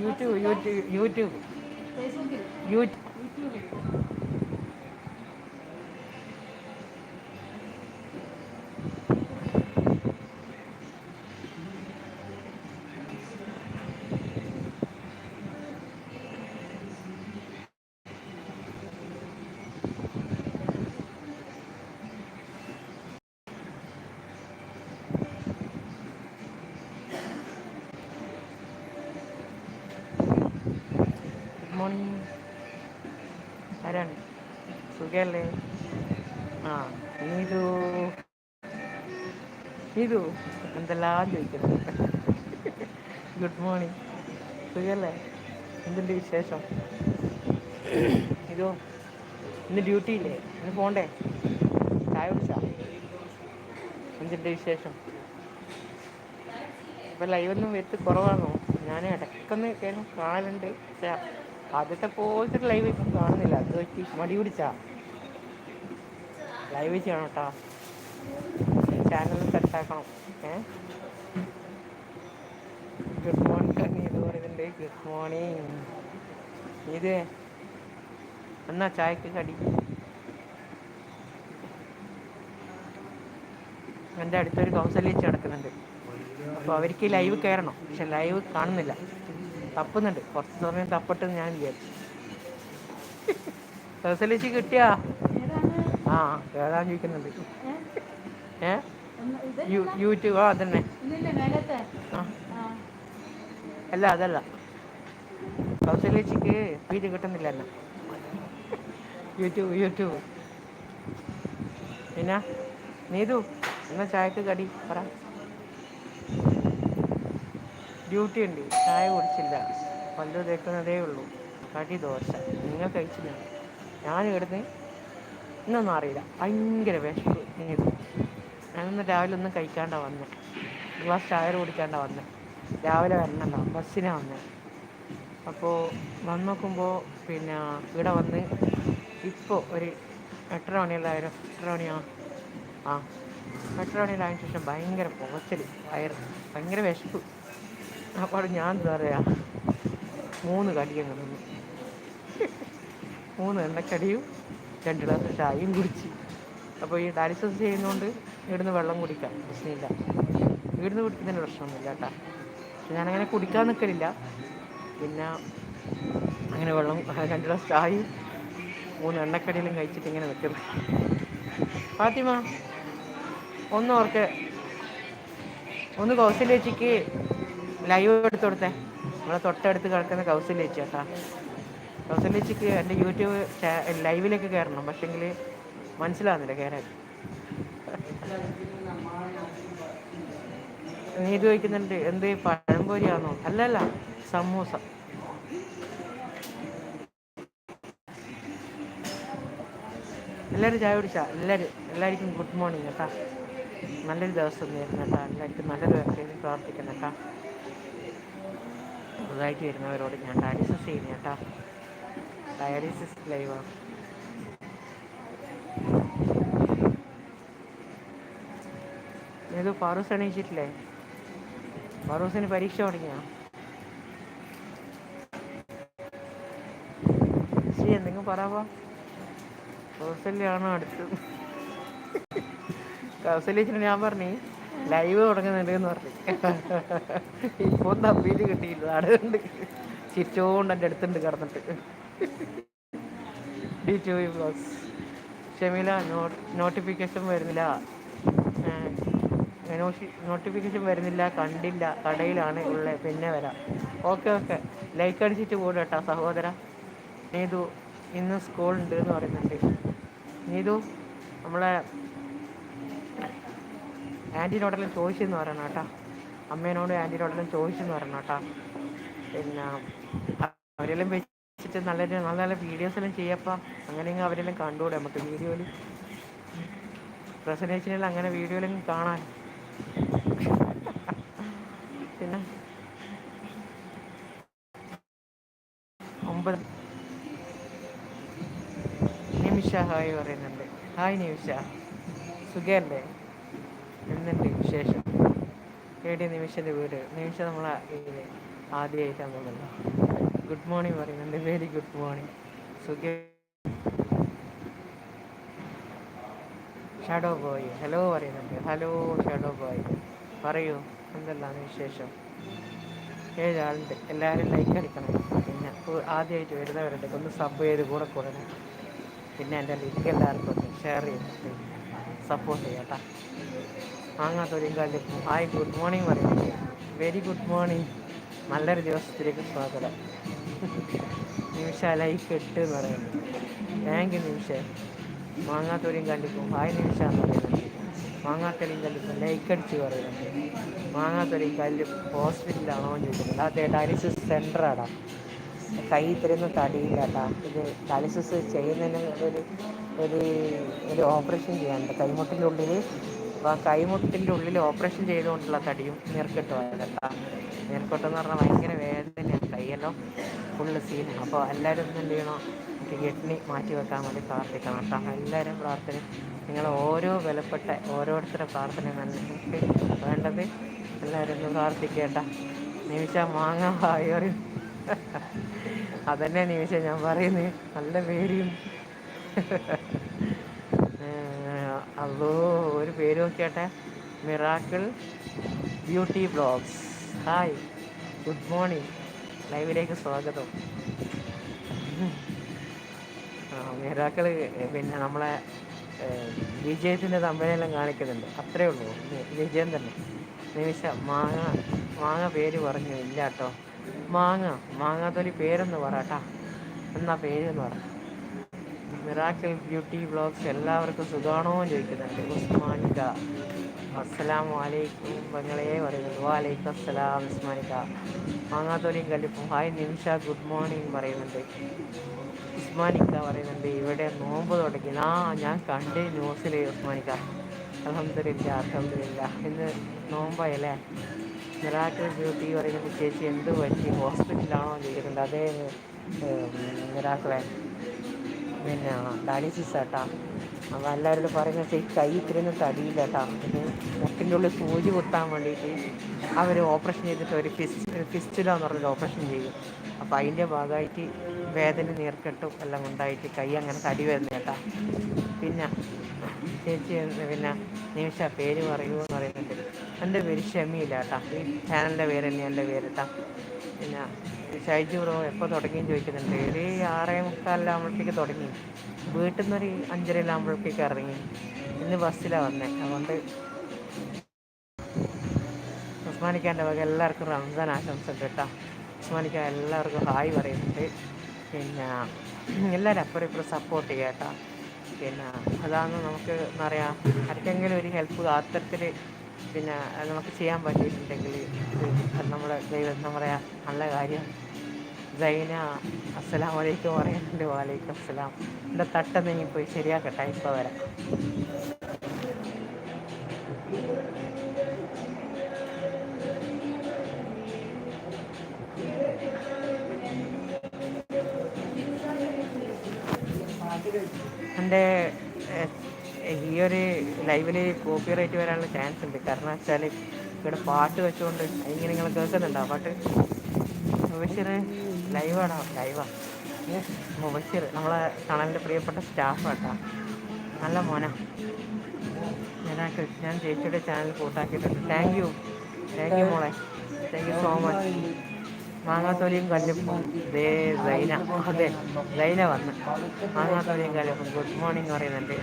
YouTube YouTube YouTube. YouTube good morning ആരാണ് സുഖല്ലേ ആ നീതു. നീതു എന്തെല്ലാം ചോദിക്കുന്നു? ഗുഡ് മോർണിംഗ് സുഖല്ലേ? എന്തുണ്ട് വിശേഷം? ഇതോ ഇന്ന് ഡ്യൂട്ടി ഇല്ലേ? ഇന്ന് പോണ്ടേ? ചായ കുടിച്ചാ? എന്തുണ്ട് വിശേഷം? ഇപ്പം ലൈവൊന്നും വെത്ത് കുറവാണോ ഞാൻ ഇടയ്ക്കൊന്ന് കാണലുണ്ട്. പക്ഷേ ആദ്യത്തെ പോലത്തെ ലൈവ് ഇപ്പം കാണുന്നില്ല. അത് വെച്ച് മടി പിടിച്ചാ. ലൈവ് ചെയ്യണം കേട്ടോ ചാനൽ സെറ്റാക്കണം ഏ? ഗുഡ് മോർണിംഗ് കണ്ണി ഇത് പറയുന്നുണ്ട്. ഗുഡ് മോർണിംഗ് ഇത് എന്നാ ചായക്ക് കടി? എന്റെ അടുത്തൊരു കൗൺസിലേജ് നടക്കുന്നുണ്ട്. അപ്പോൾ അവർക്ക് ലൈവ് കയറണം പക്ഷെ ലൈവ് കാണുന്നില്ല. തപ്പുന്നുണ്ട്. കുറച്ച് സമയം തപ്പട്ടെന്ന് ഞാൻ വിചാരിച്ചു. കൗസലേച്ചി കിട്ടിയാ? ആ കേറാൻ ചോദിക്കുന്നുണ്ട് ഏ? യൂട്യൂബ് ആ. അതന്നെ അല്ല അതല്ല. കൗസലേച്ചിക്ക് ഫീഡ് കിട്ടുന്നില്ല എന്നെ യൂട്യൂബ് യൂട്യൂബ്. പിന്നെ? നീതു എന്നാ ചായക്ക് കടി? പറ. ഡ്യൂട്ടി ഉണ്ട്. ചായ കുടിച്ചില്ല. പല്ലു തേക്കുന്നതേ ഉള്ളൂ. കടി ദോശ. നിങ്ങൾ കഴിച്ചില്ല. ഞാൻ ഇവിടുന്ന് ഇന്നൊന്നും അറിയില്ല. ഭയങ്കര വിശപ്പ് ഞാനൊന്ന് രാവിലെ ഒന്നും കഴിക്കാണ്ടാ വന്നേ. ഗ്ലാസ് ചായ കുടിക്കാണ്ടാ വന്നേ. രാവിലെ വരണല്ലോ ബസ്സിനാ വന്നത് അപ്പോൾ വന്ന് നോക്കുമ്പോൾ പിന്നെ ഇവിടെ വന്ന് ഇപ്പോൾ ഒരു എട്ടര മണിയെല്ലായിരം എട്ടര മണിയാ? ആ എട്ടര മണിയിലായതിനു ശേഷം ഭയങ്കര പുകച്ചൽ വയർ ഭയങ്കര വിശപ്പ്. അപ്പോൾ ഞാൻ എന്താ പറയുക മൂന്ന് നിന്നു മൂന്ന് എണ്ണക്കടിയും രണ്ട് ഗ്ലാസ് ചായയും കുടിച്ച്. അപ്പോൾ ഈ ഡയാലിസിസ് ചെയ്യുന്നതുകൊണ്ട് ഇവിടുന്ന് വെള്ളം കുടിക്കാം. പ്രശ്നമില്ല. ഇവിടുന്ന് കുടിക്കുന്നതിന് പ്രശ്നമൊന്നുമില്ല കേട്ടോ. പക്ഷെ ഞാനങ്ങനെ കുടിക്കാൻ നിൽക്കലില്ല പിന്നെ അങ്ങനെ വെള്ളം രണ്ട് ഗ്ലാസ് ചായയും മൂന്ന് എണ്ണക്കടിയിലും കഴിച്ചിട്ട് ഇങ്ങനെ നിൽക്കുന്നു ഫാത്തിമ ഒന്ന് ഓർക്ക്. ഒന്ന് കൗസല്യേച്ചിക്ക് ലൈവ് എടുത്തു കൊടുത്തേ. നമ്മളെ തൊട്ടടുത്ത് കിടക്കുന്ന കൗസല്യേച്ചി കേട്ടാ. കൗസല്യേച്ചിക്ക് എന്റെ യൂട്യൂബ് ലൈവിലേക്ക് കയറണം. പക്ഷെങ്കിൽ മനസ്സിലാവുന്നില്ല കയറാൻ. നീ ചോദിക്കുന്നുണ്ട് എന്ത് പഴംപൊരിയാണോ അല്ലല്ല സമൂസ. എല്ലാവരും ചായ കുടിച്ചാ? എല്ലാവരും എല്ലാവർക്കും ഗുഡ് മോർണിംഗ് കേട്ടാ. നല്ലൊരു ദിവസം നേരുന്നു കേട്ടാ. എല്ലാവർക്കും നല്ലൊരു ദിവസം പ്രാർത്ഥിക്കണം കേട്ടാ. പുതുതായിട്ട് വരുന്നവരോട് ഞാൻ ഡയാലിസിസ് ചെയ്യുന്നു കേട്ടാ. ഡയാലിസിസ് ലൈവാണ് ഇത് ഫാറൂസ് എണീച്ചിട്ടില്ലേ ഫാറൂസിന് പരീക്ഷ തുടങ്ങിയോ? ശരി എന്തെങ്കിലും പറയാമോ കൗസല്യാണോ അടുത്ത്? കൗസല്യച്ചിന് ഞാൻ പറഞ്ഞു ലൈവ് തുടങ്ങുന്നുണ്ട് എന്ന് പറഞ്ഞു. ഇപ്പോൾ തപ്പീട്ട് കിട്ടിയില്ല. അടുത്തുണ്ട് ചിറ്റോണ്ട് എന്റെ അടുത്തുണ്ട് കിടന്നിട്ട്. D two plus Shemila notification വരുന്നില്ല. നോട്ടിഫിക്കേഷൻ വരുന്നില്ല കണ്ടില്ല കടയിലാണ് ഉള്ളത് പിന്നെ വരാം. Okay okay. ലൈക്ക് അടിച്ചിട്ട് പോടും കേട്ടോ സഹോദര. നീതു ഇന്ന് സ്കൂൾ ഉണ്ട് എന്ന് പറയുന്നുണ്ട്. നീതു നമ്മളെ ആന്റീനോടെല്ലാം ചോദിച്ചെന്ന് പറയണം കേട്ടോ അമ്മേനോട് ആന്റീനോടെല്ലാം ചോദിച്ചെന്ന് പറയണം കേട്ടോ പിന്നെ അവരെല്ലാം വെച്ചിട്ട് നല്ല നല്ല നല്ല വീഡിയോസ് എല്ലാം ചെയ്യപ്പം അങ്ങനെയെങ്കിൽ അവരെല്ലാം കണ്ടുകൂടെ നമുക്ക് വീഡിയോയിൽ പ്രസന്റേഷനിൽ അങ്ങനെ വീഡിയോയിലും കാണാൻ. പിന്നെ? ഒമ്പത് നിമിഷ ഹായ് പറയുന്നുണ്ട്. ഹായ് നിമിഷ. സുഖല്ലേ? എന്നുണ്ട് വിശേഷം? എടി നിമിഷന്റെ വീട്? നിമിഷം നമ്മളെ ആദ്യമായിട്ടാണ് തോന്നുന്നല്ലോ ഗുഡ് മോർണിംഗ് പറയുന്നുണ്ട് very good morning shadow boy hello പറയുന്നുണ്ട് ഹലോ ഷാഡോ ബോയ് പറയൂ. എന്തെല്ലാം വിശേഷം? ഏഴാളുണ്ട്. എല്ലാവരും ലൈക്ക് അടിക്കണം. പിന്നെ ആദ്യമായിട്ട് വരുന്നവരുണ്ട്. ഒന്ന് സബ് ചെയ്ത് കൂടെ കൂടണം പിന്നെ എന്റെ ലിങ്ക് എല്ലാവർക്കും ഒന്ന് ഷെയർ ചെയ്തിട്ട് സപ്പോർട്ട് ചെയ്യാം കേട്ടോ. കാലിക്കും ഹായ് ഗുഡ് മോർണിംഗ് പറയുന്നുണ്ട് വെരി ഗുഡ് മോർണിംഗ് നല്ലൊരു ദിവസത്തിലേക്ക് സ്വാഗതം. നിമിഷ ലൈഫ് ഇട്ട് എന്ന് പറയുന്നത്. Thank you Nimisha. വാങ്ങാത്തവരെയും കണ്ടിപ്പോൾ ഹായ് നിമിഷ എന്ന് പറയുന്നുണ്ട് വാങ്ങാത്തവരെയും കണ്ടിപ്പോൾ ലൈക്ക് അടിച്ച് പറയുന്നുണ്ട്. വാങ്ങാത്തവരെയും കല്ല് ഹോസ്പിറ്റലാണോ എന്ന് ചോദിക്കുന്നുണ്ട്. അതെ ഡയാലിസിസ് സെന്ററാടാ കൈ തരുന്ന തടിയില്ലാട്ടാ. ഇത് ഡയാലിസിസ് ചെയ്യുന്നതിന് ഒരു ഒരു ഒരു ഓപ്പറേഷൻ ചെയ്യാനുണ്ട്. കൈമുട്ടിന്റെ ഉള്ളിൽ അപ്പോൾ ആ കൈമുട്ടിന്റെ ഉള്ളിൽ ഓപ്പറേഷൻ ചെയ്തുകൊണ്ടുള്ള തടിയും നീർക്കെട്ടുമായതല്ല നീർക്കെട്ടെന്ന് പറഞ്ഞാൽ ഭയങ്കര വേദനയാണ് കൈയെല്ലാം ഫുള്ള് സീനാണ് അപ്പോൾ എല്ലാവരും എന്ത് ചെയ്യണം? കിഡ്നി മാറ്റി വെക്കാൻ വേണ്ടി പ്രാർത്ഥിക്കണം കേട്ടോ. എല്ലാവരും പ്രാർത്ഥന നിങ്ങൾ ഓരോ വിലപ്പെട്ട ഓരോരുത്തരുടെ പ്രാർത്ഥന നമുക്ക് വേണ്ടത്. എല്ലാവരും ഒന്ന് പ്രാർത്ഥിക്കേണ്ട നിമിഷ മാങ്ങ ഹായറി അതന്നെ നിമിഷം ഞാൻ പറയുന്നത് നല്ല പേരും അതോ ഒരു പേര് നോക്കിയാട്ടെ. Miracle beauty blogs. Hi. Good morning. ലൈവിലേക്ക് സ്വാഗതം. ആ മിറാക്കിൾ പിന്നെ നമ്മളെ വിജയത്തിന്റെ തമ്പനെല്ലാം കാണിക്കുന്നുണ്ട്. അത്രേ ഉള്ളൂ. വിജയം തന്നെ. നിമിഷ മാങ്ങ മാങ്ങ പേര് പറഞ്ഞു. ഇല്ല കേട്ടോ മാങ്ങ മാങ്ങാത്തൊലി പേരൊന്ന് പറ കേട്ടാ എന്നാ പേര് എന്ന് പറ. മിറാക്കിൾ ബ്യൂട്ടി വ്ളോഗ്സ് എല്ലാവർക്കും സുഖാണോ ചോദിക്കുന്നുണ്ട്. ഉസ്മാനിക്ക അസ്സലാം വലൈക്കും പെങ്ങളെ പറയുന്നത് വാലൈക്കും അസ്സലാം ഉസ്മാനിക്ക മാങ്ങാത്തോലിയും കല്ലിപ്പും. ഹായ് നിമിഷ ഗുഡ് മോർണിംഗ് പറയുന്നുണ്ട്. ഉസ്മാനിക്ക പറയുന്നുണ്ട് ഇവിടെ നോമ്പ് തുടങ്ങി. ആ ഞാൻ കണ്ട് ന്യൂസിൽ ഉസ്മാനിക്ക. അലഹമില്ല അലഹമില്ല ഇന്ന് നോമ്പായല്ലേ? മിറാക്കിൾ ബ്യൂട്ടി പറയുന്നുണ്ട് ചേച്ചി എന്ത് പറ്റി? ഹോസ്പിറ്റലാണോ ചോദിക്കുന്നുണ്ട്. അതേ മിറാക്കിളെ. പിന്നെ ഡയാലിസിസ് ആട്ടാ അപ്പോൾ എല്ലാവരോടും പറയുന്നത് ഈ കൈ ഇത്രയൊന്നും തടിയില്ല കേട്ടോ മുട്ടിന്റെ ഉള്ളിൽ സൂചി കുത്താൻ വേണ്ടിയിട്ട് അവർ ഓപ്പറേഷൻ ചെയ്തിട്ട് ഒരു ഫിസ്റ്റ് ഫിസ്റ്റുല എന്ന് പറഞ്ഞൊരു ഓപ്പറേഷൻ ചെയ്യും അപ്പോൾ അതിന്റെ ഭാഗമായിട്ട് വേദന നീർക്കെട്ടും എല്ലാം ഉണ്ടായിട്ട് കൈ അങ്ങനെ തടി വരുന്ന കേട്ടാ. പിന്നെ ചേച്ചി പിന്നെ നിമിഷ പേര് പറയൂ എന്ന് പറയുന്നുണ്ട്. എന്റെ പേര് ഷമിയില്ല കേട്ടാ ഈ ചാനലിന്റെ പേര് തന്നെ എന്റെ പേര് കേട്ടാ പിന്നെ ഷൈജു ബ്രോ എപ്പോൾ തുടങ്ങിയെന്ന് ചോദിക്കുന്നുണ്ട്. ഒരു ആറേ മുക്കാലിലാകുമ്പോഴത്തേക്ക് തുടങ്ങി. വീട്ടിൽ നിന്നൊരു അഞ്ചരയിലാകുമ്പോഴത്തേക്ക് ഇറങ്ങി. ഇന്ന് ബസ്സിലാണ് വന്നേ. അതുകൊണ്ട് ഉസ്മാനിക്കാന്റെ വക എല്ലാവർക്കും റംസാൻ ആശംസ കേട്ടോ. ഉസ്മാനിക്ക എല്ലാവർക്കും ഹായ് പറയുന്നുണ്ട്. പിന്നെ എല്ലാവരും അപ്പുറം ഇപ്പുറം സപ്പോർട്ട് ചെയ്യാം കേട്ടോ. പിന്നെ അതാണ് നമുക്ക് എന്താ പറയുക ആർക്കെങ്കിലും ഒരു ഹെൽപ്പ് അത്തരത്തിൽ പിന്നെ നമുക്ക് ചെയ്യാൻ പറ്റിയിട്ടുണ്ടെങ്കിൽ നമ്മുടെ ദൈവം പറയുക നല്ല കാര്യം. സൈന അസ്സലാം വലൈക്കും പറയുന്നുണ്ട് വാലൈക്കും അസ്സലാം. എന്റെ തട്ടെന്ന് ഇനി പോയി ശരിയാക്കട്ടെ ഇപ്പോൾ വരാം. എന്റെ ഈ ഒരു ലൈവിൽ കോപ്പി റൈറ്റ് വരാനുള്ള ചാൻസ് ഉണ്ട്. കാരണം വെച്ചാൽ ഇവിടെ പാട്ട് വെച്ചുകൊണ്ട് ഇങ്ങനെ നിങ്ങൾ കേൾക്കുന്നുണ്ടോ പാട്ട് മുബഷിർ ലൈവാണോ ലൈവാ മുബഷിർ നമ്മളെ ചാനലിന്റെ പ്രിയപ്പെട്ട സ്റ്റാഫാട്ടാ നല്ല മോന. ഞാൻ ആ ഞാൻ ചേച്ചിയുടെ ചാനൽ കൂട്ടാക്കിയിട്ടുണ്ട്. താങ്ക് യു താങ്ക് യു മോളെ. താങ്ക് യു സോ മച്ച് മാങ്ങാത്തോലിയും കല്ലിപ്പും. ദേ സൈന. അതെ സൈന വന്ന്. മാങ്ങാത്തോലിയും കല്ലിപ്പും. ഗുഡ് മോർണിംഗ് പറയുന്നുണ്ട്.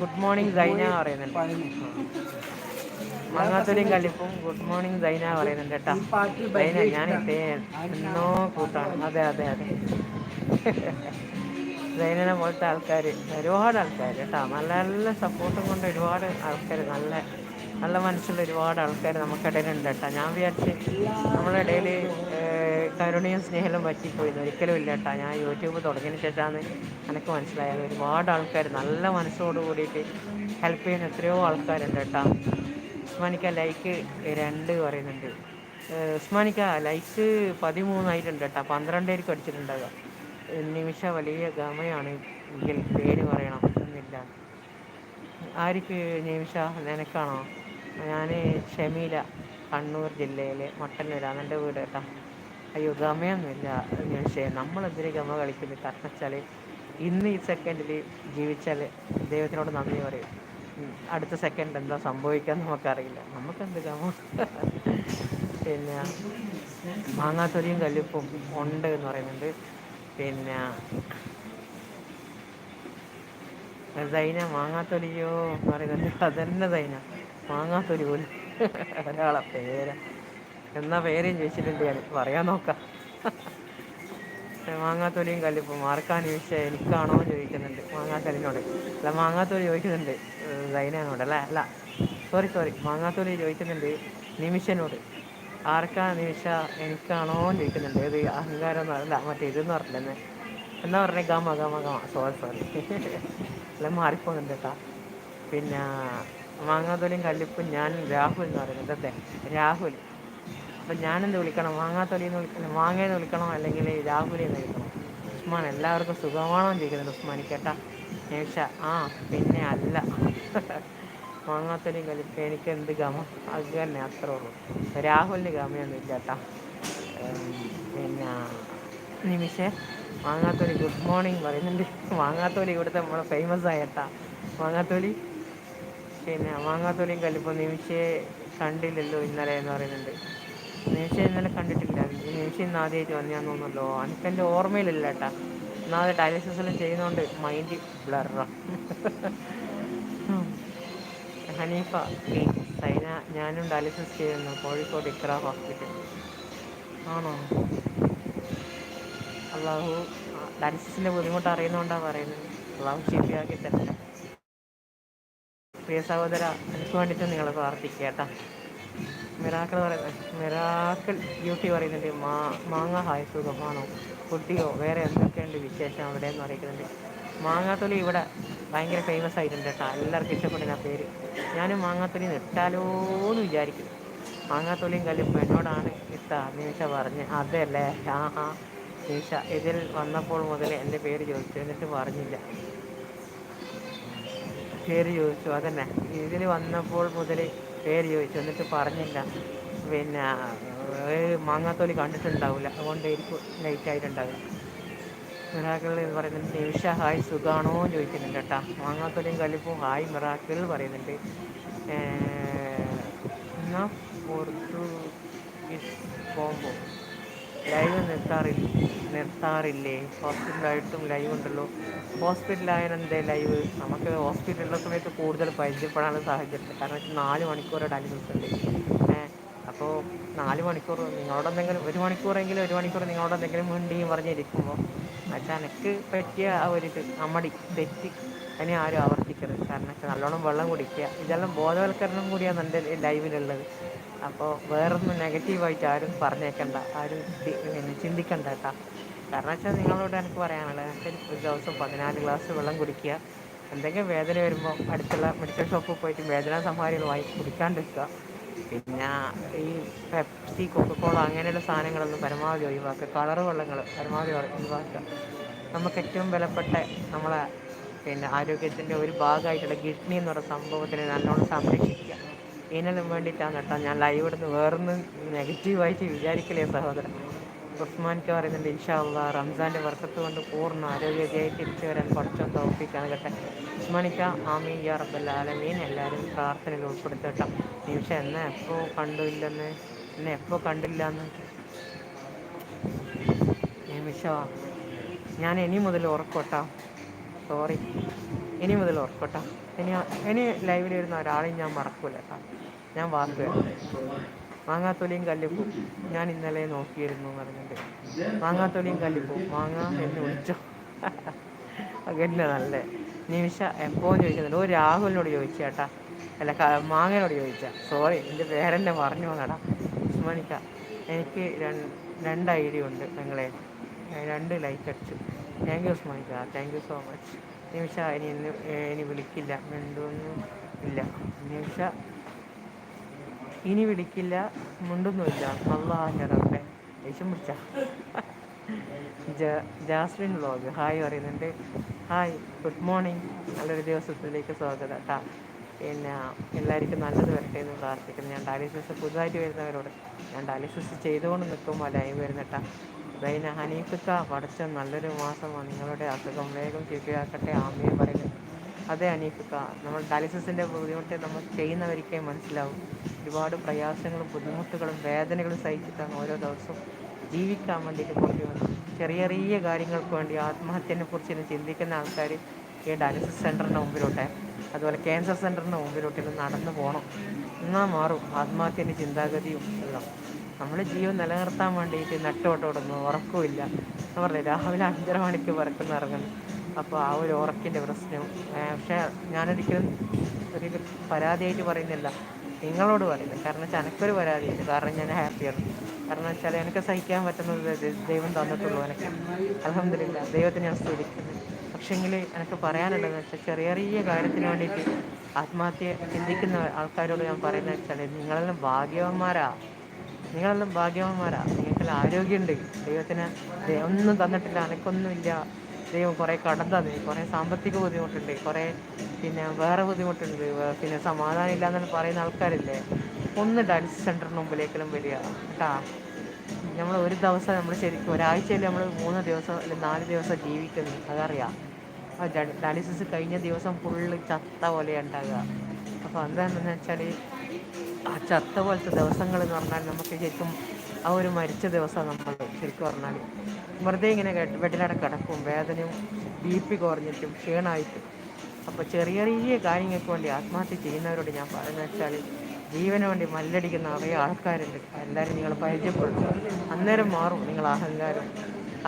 ഗുഡ് മോർണിംഗ് സൈന പറയുന്നുണ്ട്. മാങ്ങാത്തോലിയും കല്ലിപ്പും ഗുഡ് മോർണിംഗ് സൈന പറയുന്നുണ്ട് കേട്ടാ. സൈന ഞാൻ എന്നോ കൂട്ടാണ്. അതെ അതെ അതെ. സൈനനെ പോലത്തെ ആൾക്കാർ ഒരുപാട് ആൾക്കാർ കേട്ടോ. നല്ല നല്ല സപ്പോർട്ടും കൊണ്ട് ഒരുപാട് ആൾക്കാർ നല്ല നല്ല മനസ്സുള്ള ഒരുപാട് ആൾക്കാർ നമുക്കിടയിലുണ്ട് കേട്ടോ. ഞാൻ വിചാരിച്ച് നമ്മുടെ ഇടയിൽ കരുണയും സ്നേഹവും പറ്റിപ്പോയിന്ന് ഒരിക്കലും ഇല്ല ഞാൻ യൂട്യൂബ് തുടങ്ങിയതിന് ശേഷമാണ് എനിക്ക് മനസ്സിലായത്. ഒരുപാട് ആൾക്കാർ നല്ല മനസ്സോട് കൂടിയിട്ട് ഹെൽപ്പ് ചെയ്യുന്ന എത്രയോ ആൾക്കാരുണ്ട് കേട്ടോ ഉസ്മാനിക്ക ലൈക്ക് രണ്ട് പറയുന്നുണ്ട്. ഉസ്മാനിക്ക ലൈക്ക് പതിമൂന്നായിട്ടുണ്ട് കേട്ടോ പന്ത്രണ്ടായിരിക്കും അടിച്ചിട്ടുണ്ടാകാം നിമിഷ വലിയ ഗമയാണ്. എങ്കിൽ പേര് പറയണം. എന്നില്ല ആർക്ക് നിമിഷ? നിനക്കാണോ? ഞാൻ ഷമീല കണ്ണൂർ ജില്ലയിലെ മട്ടന്നൂരാണ് എന്റെ വീട് കേട്ടോ അയ്യോ ഗമയൊന്നുമില്ല. പക്ഷേ നമ്മളെന്തിനാ ഗമ കളിക്കുന്നത് കാരണം വെച്ചാൽ ഇന്ന് ഈ സെക്കൻഡിൽ ജീവിച്ചാൽ ദൈവത്തിനോട് നന്ദി പറയും. അടുത്ത സെക്കൻഡ് എന്താ സംഭവിക്കാന്ന് നമുക്കറിയില്ല. നമുക്കെന്ത് ഗമ? പിന്നെ മാങ്ങാത്തൊലിയും കല്ലുപ്പും ഉണ്ട് എന്ന് പറയുന്നുണ്ട്. പിന്നെ സൈന മാങ്ങാത്തൊലിയോ എന്ന് പറയുന്നുണ്ട്. അതന്നെ സൈന. മാങ്ങാത്തൊലി പോലും. ഒരാളെ പേര. എന്നാ പേരും ചോദിച്ചിട്ടുണ്ട് ഞാൻ പറയാൻ നോക്കാം. മാങ്ങാത്തോലിയും കല്ലുപ്പും മാർക്കാൻ ചോദിച്ചാൽ എനിക്കാണോ ചോദിക്കുന്നുണ്ട്. മാങ്ങാക്കല്ലിനോട് അല്ല മാങ്ങാത്തോലി ചോദിക്കുന്നുണ്ട്. ദൈനോട് അല്ല? അല്ല. സോറി സോറി മാങ്ങാത്തോലി ചോദിക്കുന്നുണ്ട് നിമിഷനോട്. ആർക്കാ നിമിഷ? എനിക്കാണോ ചോദിക്കുന്നുണ്ട്. ഇത് അഹങ്കാരം എന്ന് പറഞ്ഞില്ല മറ്റേ ഇതെന്ന് പറഞ്ഞില്ലെന്ന് എന്നാ പറഞ്ഞേ? ഗമ ഗമ ഗമ. സോറി സോറി എല്ലാം മാറിപ്പോകുന്നുണ്ട് കേട്ടാ. പിന്നെ മാങ്ങാത്തോലിയും കല്ലിപ്പും ഞാൻ രാഹുൽ എന്ന് പറയുന്നത്. അതെ രാഹുൽ. അപ്പം ഞാനെന്ത് വിളിക്കണം? വാങ്ങാത്തൊലിയെന്ന് വിളിക്കണം. മാങ്ങയെന്ന് വിളിക്കണം? അല്ലെങ്കിൽ രാഹുലി എന്ന് വിളിക്കണം? ഉസ്മാൻ എല്ലാവർക്കും സുഖമാണോ എന്ന് ചോദിക്കുന്നുണ്ട് ഉസ്മാനിക്കേട്ടാ ഏഷ ആ പിന്നെ അല്ല. മാങ്ങാത്തൊലിയും കല്ലുപ്പും എനിക്ക് എന്ത് ഗമ? അത് തന്നെ അത്രേ ഉള്ളൂ. രാഹുലിന് ഗമയൊന്നും ഇല്ല കേട്ടാ. പിന്നെ നിമിഷേ. മാങ്ങാത്തൊലി ഗുഡ് മോർണിംഗ് പറയുന്നുണ്ട്. മാങ്ങാത്തൊലി ഇവിടുത്തെ നമ്മളെ ഫേമസ് ആയിട്ടാ മാങ്ങാത്തൊലി. പിന്നെ മാങ്ങാത്തൊലിയും കല്ലിപ്പം നിമിഷയെ കണ്ടില്ലല്ലോ ഇന്നലെ എന്ന് പറയുന്നുണ്ട്. നിമിഷം ഇന്നലെ കണ്ടിട്ടില്ല. മേശ ഇന്ന് ആദ്യമായിട്ട് വന്നതാന്ന് തോന്നുന്നല്ലോ. എനിക്കെന്റെ ഓർമ്മയിലില്ല കേട്ടാ. ഒന്നാമത് ഡയാലിസിസ് എല്ലാം ചെയ്യുന്നതുകൊണ്ട് മൈൻഡ് ബ്ലറ ഹനീഫ സൈന ഞാനും ഡയാലിസിസ് ചെയ്യുന്നു. കോഴിക്കോട് ഇക്ര ഹോസ്പിറ്റൽ ആണോ? അള്ളാഹു ഡയാലിസിസിന്റെ ബുദ്ധിമുട്ട് അറിയുന്നതുകൊണ്ടാണ് പറയുന്നത്. അള്ളാഹു ശരിയാക്കി തന്നെ പ്രിയ സഹോദര എനിക്ക് വേണ്ടിയിട്ട് നിങ്ങൾ പ്രാർത്ഥിക്കുക കേട്ടോ. മിറാക്കൾ പറയുന്നത്. മിറാക്കൾ ബ്യൂട്ടി പറയുന്നുണ്ട്. മാ മാങ്ങ ഹായ് സുഖമാണോ കുട്ടിയോ വേറെ എന്തൊക്കെയുണ്ട് വിശേഷം അവിടെ എന്ന് അറിയിക്കുന്നുണ്ട് മാങ്ങാത്തൊലി ഇവിടെ ഭയങ്കര ഫേമസ് ആയിട്ടുണ്ട് കേട്ടോ. എല്ലാവർക്കും ഇഷ്ടപ്പെടുന്ന ആ പേര്. ഞാനും മാങ്ങാത്തൊലി നിട്ടാലോ എന്ന് വിചാരിക്കും മാങ്ങാത്തൊലിയും കല്ലും എന്നോടാണ് ഇത്ത നിമിഷ പറഞ്ഞ്. അതല്ലേ? ആഹാ നിമിഷ ഇതിൽ വന്നപ്പോൾ മുതൽ എന്റെ പേര് ചോദിച്ചു. എന്നിട്ട് പറഞ്ഞില്ല. പേര് ചോദിച്ചു. അതന്നെ. ഇതിൽ വന്നപ്പോൾ മുതൽ പേര് ചോദിച്ചു. എന്നിട്ട് പറഞ്ഞില്ല. പിന്നെ മാങ്ങാത്തോലി കണ്ടിട്ടുണ്ടാവില്ല അതുകൊണ്ട് എനിക്ക് ലേറ്റ് ആയിട്ടുണ്ടാവില്ല മിറാക്കിൾ എന്ന് പറയുന്നുണ്ട് നിമിഷ ഹായ് സുഖാണോ എന്ന് ചോദിക്കുന്നുണ്ട് കേട്ടോ. മാങ്ങാത്തോലിയും കല്ലിപ്പും ഹായ് മിറാക്കിൾ പറയുന്നുണ്ട്. എന്നാ പുറത്തു പോകുമ്പോൾ ലൈവ് നിർത്താറില്ല നിർത്താറില്ലേ? ഹോസ്പിറ്റലായിട്ടും ലൈവ് ഉണ്ടല്ലോ. ഹോസ്പിറ്റലായാലെന്തേ ലൈവ്? നമുക്ക് ഹോസ്പിറ്റലിലെ സമയത്ത് കൂടുതൽ പരിചയപ്പെടാനുള്ള സാഹചര്യത്തിൽ കാരണം വെച്ചാൽ നാല് മണിക്കൂർ ഡാൻസ് ഉണ്ട് അപ്പോൾ നാല് മണിക്കൂർ നിങ്ങളോട് എന്തെങ്കിലും ഒരു മണിക്കൂറെങ്കിലും ഒരു മണിക്കൂർ നിങ്ങളോട് എന്തെങ്കിലും മിണ്ടിയും പറഞ്ഞിരിക്കുമ്പോൾ എന്നുവെച്ചാൽ എനിക്ക് പറ്റിയ ആ ഒരു ഇത് അമ്മടി തെറ്റി അതിനെ ആരും ആവർത്തിക്കരുത്. കാരണം വെച്ചാൽ നല്ലോണം വെള്ളം കുടിക്കുക. ഇതെല്ലാം ബോധവൽക്കരണം കൂടിയാണ് എന്റെ ലൈവിലുള്ളത്. അപ്പോൾ വേറൊന്നും നെഗറ്റീവായിട്ട് ആരും പറഞ്ഞേക്കണ്ട. ആരും ചിന്തിക്കണ്ട കേട്ടോ കാരണം വെച്ചാൽ നിങ്ങളോട് എനിക്ക് പറയാനുള്ളത് എനിക്ക് ഒരു ദിവസം പതിനാല് ഗ്ലാസ് വെള്ളം കുടിക്കുക. എന്തെങ്കിലും വേദന വരുമ്പോൾ അടുത്തുള്ള മെഡിക്കൽ ഷോപ്പിൽ പോയിട്ട് വേദന സംഹാരികൾ വാങ്ങി കുടിക്കാണ്ടിരിക്കുക പിന്നെ ഈ പെപ്സി കൊക്കക്കോള അങ്ങനെയുള്ള സാധനങ്ങളൊന്നും പരമാവധി ഒഴിവാക്കുക. കളർ വെള്ളങ്ങൾ പരമാവധി ഒഴിവാക്കുക. നമുക്ക് ഏറ്റവും വിലപ്പെട്ട നമ്മളെ പിന്നെ ആരോഗ്യത്തിന്റെ ഒരു ഭാഗമായിട്ടുള്ള കിഡ്നി എന്ന് പറയുന്ന സംഭവത്തിനെ നല്ലോണം സംരക്ഷിക്കുക. ഇതിനെല്ലാം വേണ്ടിയിട്ടാണ് കേട്ടോ. ഞാൻ ലൈവ് ഇടുന്ന് വേറൊന്നും നെഗറ്റീവായിട്ട് വിചാരിക്കലേ സഹോദരൻ. ഉസ്മാൻക്ക് പറയുന്നുണ്ട് ഇൻഷാള്ള റംസാന്റെ വർക്കത്ത് കൊണ്ട് പൂർണ ആരോഗ്യതയായി തിരിച്ചു വരാൻ കുറച്ചും തോപ്പിക്കാണ് കേട്ടെ. ഉസ്മാനിക്ക ആമീൻ യാ റബ്ബൽ ആലമീൻ. എല്ലാവരും പ്രാർത്ഥനയിൽ ഉൾപ്പെടുത്തട്ടോ നിമിഷം എന്നെ എപ്പോൾ കണ്ടില്ലെന്ന് എന്നെ എപ്പോൾ കണ്ടില്ല എന്ന് നിമിഷ ഞാൻ ഇനി മുതൽ ഉറക്കോട്ടാ സോറി ഇനി മുതൽ ഉറക്കോട്ടാ ഇനി ഇനി ലൈവിൽ വരുന്ന ഒരാളെയും ഞാൻ മറക്കൂല കേട്ടോ. ഞാൻ തരാം. മാങ്ങാത്തൊലിയും കല്ലിപ്പും ഞാൻ ഇന്നലെ നോക്കിയിരുന്നു എന്ന് പറഞ്ഞിട്ട്. മാങ്ങാത്തൊലിയും കല്ലിപ്പും മാങ്ങ എന്ന് വിളിച്ചോ. അതന്നെ നല്ല. നിമിഷ എപ്പോഴും ചോദിക്കുന്നുണ്ട്. ഒരു രാഹുലിനോട് ചോദിച്ചു ചേട്ടാ അല്ല മാങ്ങനോട് ചോദിച്ചാ. സോറി എന്റെ പേരെന്നെ പറഞ്ഞു വന്നടാ ഉസ്മാനിക്ക എനിക്ക് രണ്ട് രണ്ട് ഐ ഡി ഉണ്ട് നിങ്ങളെ. രണ്ട് ലൈക്ക് അടിച്ചു. Thank you ഉസ്മാനിക്ക thank you so much Nimisha ഇനി ഇന്ന് ഇനി വിളിക്കില്ല. മിണ്ടൊന്നും ഇല്ല. നിമിഷ ഇനി വിളിക്കില്ല. മുണ്ടൊന്നുമില്ല. അള്ളാഹന്റെ റബ്ബെ. ദേഷ്യം പിടിച്ച? ജാസ്മിൻ വ്ളോഗ് ഹായ് പറയുന്നുണ്ട്. ഹായ് ഗുഡ് മോർണിംഗ് നല്ലൊരു ദിവസത്തിലേക്ക് സ്വാഗതം കേട്ടാ പിന്നെ എല്ലാവർക്കും നല്ലത് വരട്ടെ എന്ന് പ്രാർത്ഥിക്കുന്നു. ഞാൻ ഡയാലിസിസ് പുതുതായിട്ട് വരുന്നവരോട് ഞാൻ ഡയാലിസിസ് ചെയ്തുകൊണ്ട് നിൽക്കുമ്പോൾ ലൈവ് വരുന്നിട്ടാ ദൈന ഹനീഫിക്ക പഠിച്ച നല്ലൊരു മാസമാണ്. നിങ്ങളുടെ അസുഖം വേഗം ശരിയാക്കട്ടെ ആമയെ പറയുന്നത് അതെ അനീഫിക്ക നമ്മൾ ഡയാലിസിസിന്റെ ബുദ്ധിമുട്ട് നമ്മൾ ചെയ്യുന്നവർക്കേ മനസ്സിലാവും. ഒരുപാട് പ്രയാസങ്ങളും ബുദ്ധിമുട്ടുകളും വേദനകളും സഹിച്ചിട്ടാണ് ഓരോ ദിവസവും ജീവിക്കാൻ വേണ്ടിയിട്ട് കൊണ്ടുവന്നത് ചെറിയ ചെറിയ കാര്യങ്ങൾക്ക് വേണ്ടി ആത്മഹത്യനെ കുറിച്ച് ചിന്തിക്കുന്ന ആൾക്കാർ ഈ ഡയാലിസിസ് സെന്ററിന്റെ മുമ്പിലോട്ടെ അതുപോലെ ക്യാൻസർ സെന്ററിന്റെ മുമ്പിലോട്ട് ഇന്ന് നടന്നു പോകണം. എന്നാൽ മാറും? ആത്മഹത്യന്റെ ചിന്താഗതിയും എല്ലാം. നമ്മൾ ജീവൻ നിലനിർത്താൻ വേണ്ടിയിട്ട് നെട്ടോട്ടോടുന്നു ഉറക്കമില്ല എന്ന് പറഞ്ഞില്ലേ രാവിലെ അഞ്ചര മണിക്ക് പറക്കുന്ന ഇറങ്ങുന്നു. അപ്പോൾ ആ ഒരു ഉറക്കിന്റെ പ്രശ്നം. പക്ഷേ ഞാനൊരിക്കലും ഒരു പരാതിയായിട്ട് പറയുന്നില്ല. നിങ്ങളോട് പറയുന്നത്. കാരണം എനിക്കൊരു പരാതിയില്ല കാരണം ഞാൻ ഹാപ്പിയാണ്. കാരണം വെച്ചാൽ എനിക്ക് സഹിക്കാൻ പറ്റുന്നത് ദൈവം തന്നിട്ടുള്ളൂ എനിക്ക്. അലഹമില്ല ദൈവത്തിന് ഞാൻ സ്തുതിക്കുന്നു. പക്ഷേങ്കിൽ എനിക്ക് പറയാനുള്ളതെന്ന് വെച്ചാൽ ചെറിയ ചെറിയ കാര്യത്തിന് വേണ്ടിയിട്ട് ആത്മഹത്യ ചിന്തിക്കുന്ന ആൾക്കാരോട് ഞാൻ പറയുന്നത് വെച്ചാൽ നിങ്ങളെല്ലാം ഭാഗ്യവന്മാരാ. നിങ്ങളെല്ലാം ഭാഗ്യവന്മാരാ. നിങ്ങൾക്കെല്ലാം ആരോഗ്യമുണ്ട് ദൈവത്തിന് ഒന്നും തന്നിട്ടില്ല. എനിക്കൊന്നുമില്ല ദൈവം കുറേ കടം തന്നെ കുറേ സാമ്പത്തിക ബുദ്ധിമുട്ടുണ്ട് കുറേ പിന്നെ വേറെ ബുദ്ധിമുട്ടുണ്ട് പിന്നെ സമാധാനം ഇല്ല എന്ന് പറയുന്ന ആൾക്കാരില്ലേ? ഒന്ന് ഡാൻസ് സെന്ററിന് മുമ്പിലേക്കെല്ലാം വരിക കേട്ടാ? നമ്മൾ ഒരു ദിവസം നമ്മൾ ശരിക്കും ഒരാഴ്ചയിൽ നമ്മൾ മൂന്ന് ദിവസം അല്ലെങ്കിൽ നാല് ദിവസം ജീവിക്കുന്നു അതറിയാം. ആ ഡയ- ഡയാലിസിസ് കഴിഞ്ഞ ദിവസം ഫുള്ള് ചത്ത പോലെ ഉണ്ടാകുക അപ്പോൾ എന്താണെന്ന് വെച്ചാൽ ആ ചത്ത പോലത്തെ ദിവസങ്ങൾ എന്ന് പറഞ്ഞാൽ നമുക്ക് ശരിക്കും ആ ഒരു മരിച്ച ദിവസം നമ്മൾ ശരിക്കും പറഞ്ഞാൽ വെറുതെ ഇങ്ങനെ കെട്ട് ബെഡിലവിടെ കിടക്കും വേദനയും ബി പി കുറഞ്ഞിട്ടും ക്ഷീണമായിട്ടും. അപ്പോൾ ചെറിയ ചെറിയ കാര്യങ്ങൾക്ക് വേണ്ടി ആത്മഹത്യ ചെയ്യുന്നവരോട് ഞാൻ പറയുന്നത് വെച്ചാൽ ജീവന് വേണ്ടി മല്ലടിക്കുന്ന അവയ ആൾക്കാരുണ്ട്. എല്ലാവരും നിങ്ങൾ പരിചയപ്പെടും അന്നേരം മാറും നിങ്ങൾ അഹങ്കാരം.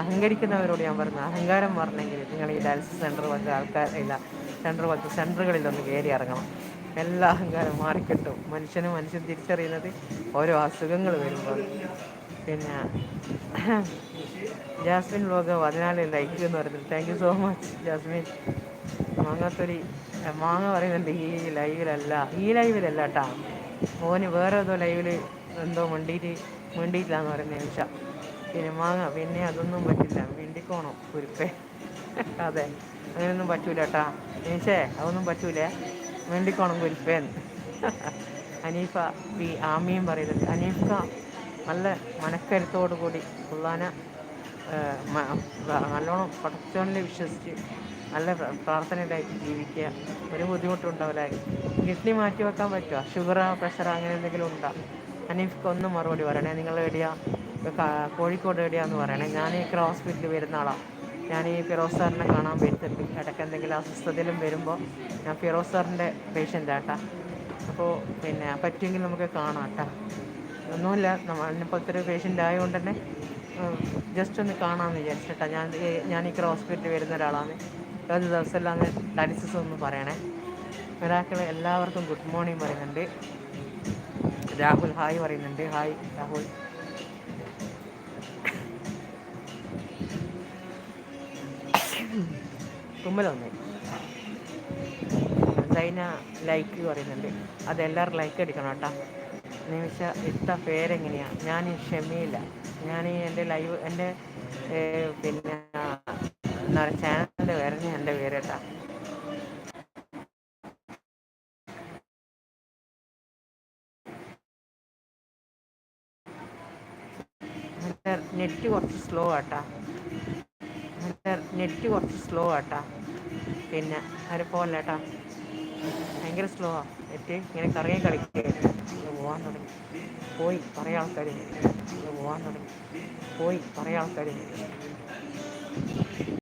അഹങ്കരിക്കുന്നവരോട് ഞാൻ പറഞ്ഞു അഹങ്കാരം മാറണമെങ്കിൽ നിങ്ങൾ ഈ ഡയാലിസിസ് സെന്റർ പോലത്തെ ആൾക്കാർ ഇല്ല സെന്റർ പോലത്തെ സെന്ററുകളിലൊന്ന് കയറി ഇറങ്ങണം. എല്ലാ അഹങ്കാരം മാറിക്കിട്ടും. മനുഷ്യന് മനുഷ്യൻ തിരിച്ചറിയുന്നത് ഓരോ അസുഖങ്ങൾ വരുമ്പോൾ പിന്നെ ജാസ്മിൻ വ്ലോഗ് പതിനാല് ലൈക്ക് എന്ന് പറയുന്നത് thank you so much Jasmin. മാങ്ങാത്തൊരി എ, മാങ്ങ പറയുന്നുണ്ട് ഈ ലൈവിലല്ല. ഈ ലൈവിലല്ല കേട്ടാ മോന് വേറെ ഏതോ ലൈവിൽ എന്തോ മിണ്ടിയിട്ട് മിണ്ടിയിട്ടില്ല എന്ന് പറയുന്ന നിമിഷ. പിന്നെ മാങ്ങ പിന്നെ അതൊന്നും പറ്റില്ല. മിണ്ടിക്കോണം കുരുപ്പേ. അതെ അങ്ങനെയൊന്നും പറ്റൂല കേട്ടാ നിമിഷേ അതൊന്നും പറ്റൂലേ. മിണ്ടിക്കോണം കുരുപ്പേന്ന് അനീഫ പി ആമിയും പറയുന്നത് അനീഫ നല്ല മനക്കരുത്തോടു കൂടി കുള്ളാന നല്ലോണം പടച്ചോനിൽ വിശ്വസിച്ച് നല്ല പ്ര- പ്രാർത്ഥനയിലായിട്ട് ജീവിക്കുക. ഒരു ബുദ്ധിമുട്ടും ഉണ്ടാവില്ല കിഡ്നി മാറ്റി വെക്കാൻ പറ്റുമോ ഷുഗർ പ്രഷർ അങ്ങനെ എന്തെങ്കിലും ഉണ്ടോ? അനീഫ്ക്ക് ഒന്നും മറുപടി പറയണേ. നിങ്ങൾ എവിടെയാ? കോഴിക്കോട് എവിടെയാന്ന് പറയണേ. ഞാൻ ഈ ഹോസ്പിറ്റലിൽ വരുന്ന ആളാണ് ഞാൻ ഈ ഫിറോസ് സാറിനെ കാണാൻ വരുന്നുണ്ട് ഇടയ്ക്ക് എന്തെങ്കിലും അസ്വസ്ഥതയിലും വരുമ്പോൾ ഞാൻ ഫിറോസ് സാറിന്റെ പേഷ്യന്റ് ആട്ടാ അപ്പോൾ പിന്നെ പറ്റുമെങ്കിൽ നമുക്ക് കാണാം കേട്ടോ ഒന്നുമില്ല നമ്മൾ എന്നെപ്പോലത്തെ ഒരു പേഷ്യന്റ് ആയതുകൊണ്ട് തന്നെ ജസ്റ്റ് ഒന്ന് കാണാമെന്ന് വിചാരിച്ചിട്ടാ ഞാൻ ഞാൻ ഈ ഹോസ്പിറ്റലിൽ വരുന്ന ഒരാളാണ്. ഏത് ദിവസമെല്ലാം ഡയാലിസിസ് ഒന്ന് പറയണേ. ഒരാൾക്ക് എല്ലാവർക്കും ഗുഡ് മോർണിംഗ് പറയുന്നുണ്ട്. രാഹുൽ ഹായ് പറയുന്നുണ്ട്. ഹായ് രാഹുൽ. തുമ്മലൊന്നേ സൈന ലൈക്ക് പറയുന്നുണ്ട്. അതെല്ലാവരും ലൈക്ക് അടിക്കണം കേട്ടോ. നിമിഷ ഇത്ത പേരെങ്ങനെയാണ് ഞാൻ ക്ഷമയില്ല ഞാൻ ഈ എന്റെ ലൈവ് എന്റെ പിന്നെ എന്താ പറയുക ചാനലിന്റെ പേരാണ് എന്റെ പേര് കേട്ടോ. നെറ്റ് കുറച്ച് സ്ലോ ആട്ടാ. നെറ്റ് കുറച്ച് സ്ലോ ആട്ടാ. പിന്നെ അവർ പോകല്ല കേട്ടോ ഭയങ്കര സ്ലോ ആ. എത്തി ഇങ്ങനെ കറങ്ങി കളിക്കുകയായിരുന്നു പോകാൻ തുടങ്ങി. പോയി കുറേ ആൾക്കാർ പോകാൻ തുടങ്ങി. പോയി കുറേ ആൾക്കാർ